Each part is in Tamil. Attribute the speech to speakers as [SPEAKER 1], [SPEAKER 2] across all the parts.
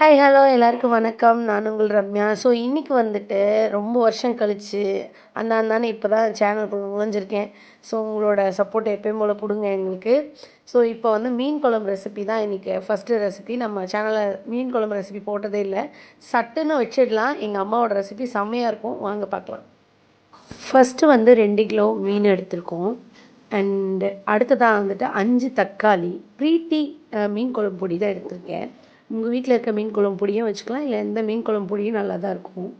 [SPEAKER 1] ஹாய் ஹலோ எல்லாருக்கும் வணக்கம். நான் உங்கள் ரம்யா. ஸோ இன்றைக்கி வந்துட்டு ரொம்ப வருஷம் கழித்து அந்த அந்தானே இப்போ தான் சேனல் முடிஞ்சிருக்கேன் ஸோ உங்களோட சப்போர்ட் எப்பயும் போல் கொடுங்க எங்களுக்கு. ஸோ இப்போ வந்து மீன் குழம்பு ரெசிபி தான் இன்றைக்கி ஃபஸ்ட்டு ரெசிபி நம்ம சேனலில் மீன் குழம்பு ரெசிபி போட்டதே இல்லை. சட்டுன்னு வச்சிடலாம். எங்கள் அம்மாவோட ரெசிபி செம்மையாக இருக்கும். வாங்க பார்க்கலாம். ஃபஸ்ட்டு வந்து ரெண்டு கிலோ மீன் எடுத்திருக்கோம். அண்டு அடுத்ததாக வந்துட்டு அஞ்சு தக்காளி ப்ரீத்தி மீன் குழம்பு பொடி தான் எடுத்திருக்கேன். உங்கள் வீட்டில் இருக்க மீன் குழம்பு பொடியும் வச்சுக்கலாம். இல்லை எந்த மீன் குழம்பு பொடியும் நல்லா தான் இருக்கும்.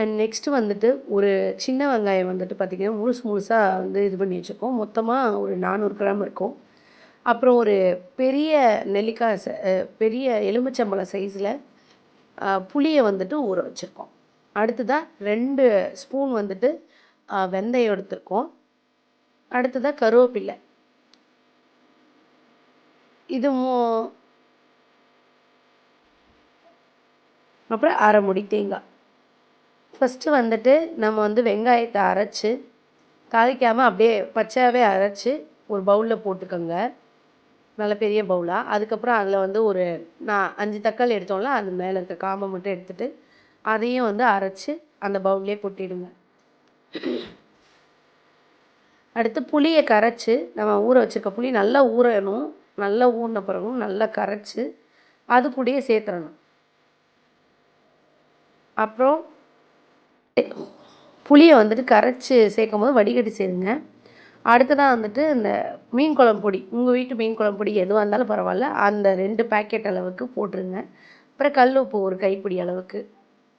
[SPEAKER 1] அண்ட் நெக்ஸ்ட்டு வந்துட்டு ஒரு சின்ன வெங்காயம் வந்துட்டு பார்த்திங்கன்னா முழுசு முழுசாக வந்து இது பண்ணி வச்சுருக்கோம். மொத்தமாக ஒரு நானூறு கிராம் இருக்கும். அப்புறம் ஒரு பெரிய நெல்லிக்காய் ச பெரிய எலுமிச்சம்பழம் சைஸில் புளியை வந்துட்டு ஊற வச்சுருக்கோம். அடுத்ததாக ரெண்டு ஸ்பூன் வந்துட்டு வெந்தயம் எடுத்துருக்கோம். அடுத்ததாக கருவேப்பில்லை. இது அப்புறம் அரை முடி தேங்காய். ஃபஸ்ட்டு வந்துட்டு நம்ம வந்து வெங்காயத்தை அரைச்சி தாளிக்காமல் அப்படியே பச்சையாகவே அரைச்சி ஒரு பவுலில் போட்டுக்கோங்க. நல்ல பெரிய பவுலாக அதுக்கப்புறம் அதில் வந்து ஒரு நான் அஞ்சு தக்காளி எடுத்தோம்ல அது மேலே இருக்க காம்பை மட்டும் எடுத்துகிட்டு அதையும் வந்து அரைச்சி அந்த பவுல்லே கொட்டிடுங்க. அடுத்து புளியை கரைச்சி நம்ம ஊற வச்சுருக்க புளி நல்லா ஊறணும். நல்லா ஊறின பிறகும் நல்லா கரைச்சி அது கூடயே சேர்த்துறணும் அப்புறம் புளியை வந்துட்டு கரைச்சி சேர்க்கும் போது வடிகட்டி சேருங்க. அடுத்ததாக வந்துட்டு இந்த மீன் குழம்பு பொடி உங்கள் வீட்டு மீன் குழம்பு பொடி எதுவாக இருந்தாலும் பரவாயில்ல. அந்த ரெண்டு பேக்கெட் அளவுக்கு போட்டுருங்க. அப்புறம் கல் உப்பு ஒரு கைப்பிடி அளவுக்கு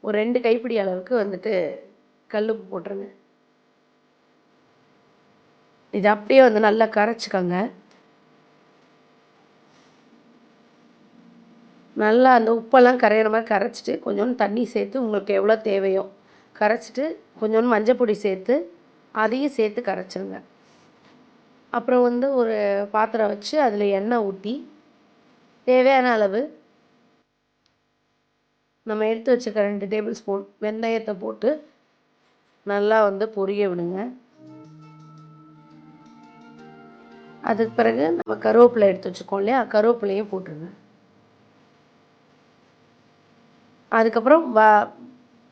[SPEAKER 1] ஒரு ரெண்டு கைப்பிடி அளவுக்கு வந்துட்டு கல் உப்பு போட்டுருங்க. இது அப்படியே வந்து நல்லா கரைச்சிக்கோங்க. நல்லா அந்த உப்பெல்லாம் கரையிற மாதிரி கரைச்சிட்டு கொஞ்சோண்டு தண்ணி சேர்த்து உங்களுக்கு எவ்வளோ தேவையோ கரைச்சிட்டு கொஞ்சோண்டு மஞ்சள் பொடி சேர்த்து அதையும் சேர்த்து கரைச்சிருங்க. அப்புறம் வந்து ஒரு பாத்திரம் வச்சு அதில் எண்ணெய் ஊற்றி தேவையான அளவு நம்ம எடுத்து வச்சுக்க ரெண்டு டேபிள் ஸ்பூன் வெந்தயத்தை போட்டு நல்லா வந்து பொரிய விடுங்க. அதுக்கு பிறகு நம்ம கருவேப்பிலை எடுத்து வச்சுக்கோம் இல்லையா? கருவேப்பிலையும் போட்டுருங்க. அதுக்கப்புறம் வ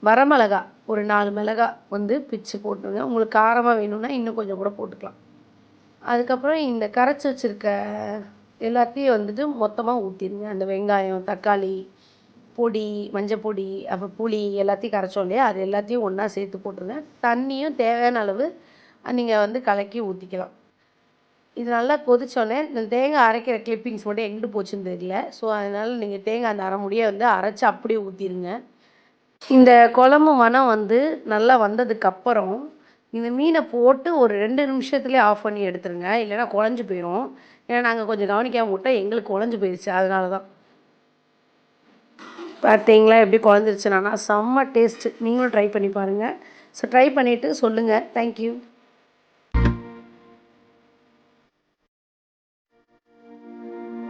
[SPEAKER 1] வரமிளகா ஒரு நாலு மிளகா வந்து பிச்சு போட்டுருங்க. உங்களுக்கு காரமாக வேணும்னா இன்னும் கொஞ்சம் கூட போட்டுக்கலாம். அதுக்கப்புறம் இந்த கரைச்சி வச்சுருக்க எல்லாத்தையும் வந்துட்டு மொத்தமாக ஊற்றிடுங்க அந்த வெங்காயம் தக்காளி பொடி மஞ்சள் பொடி அப்புறம் புளி எல்லாத்தையும் கரைச்சோம் இல்லையா? அது எல்லாத்தையும் ஒன்றா சேர்த்து போட்டுருங்க. தண்ணியும் தேவையான அளவு நீங்கள் வந்து கலக்கி ஊற்றிக்கலாம் இது நல்லா கொதிச்சோடனே இந்த தேங்காய் அரைக்கிற கிளிப்பிங்ஸ் மட்டும் எங்கிட்டு போச்சுன்னு தெரியல. ஸோ அதனால் நீங்கள் தேங்காய் அந்த அரை முடியை வந்து அரைச்சி அப்படியே ஊற்றிடுங்க இந்த குழம்பு மனம் வந்து நல்லா வந்ததுக்கப்புறம் இந்த மீனை போட்டு ஒரு ரெண்டு நிமிஷத்துலேயே ஆஃப் பண்ணி எடுத்துருங்க. இல்லைன்னா குழஞ்சி போயிடும் ஏன்னா நாங்கள் கொஞ்சம் கவனிக்காமல் விட்டால் எங்களுக்கு குழஞ்சி போயிடுச்சு அதனால தான் பார்த்தீங்களா எப்படி குழஞ்சிருச்சுனா செம்ம டேஸ்ட்டு நீங்களும் ட்ரை பண்ணி பாருங்கள் ஸோ ட்ரை பண்ணிவிட்டு சொல்லுங்கள் தேங்க்யூ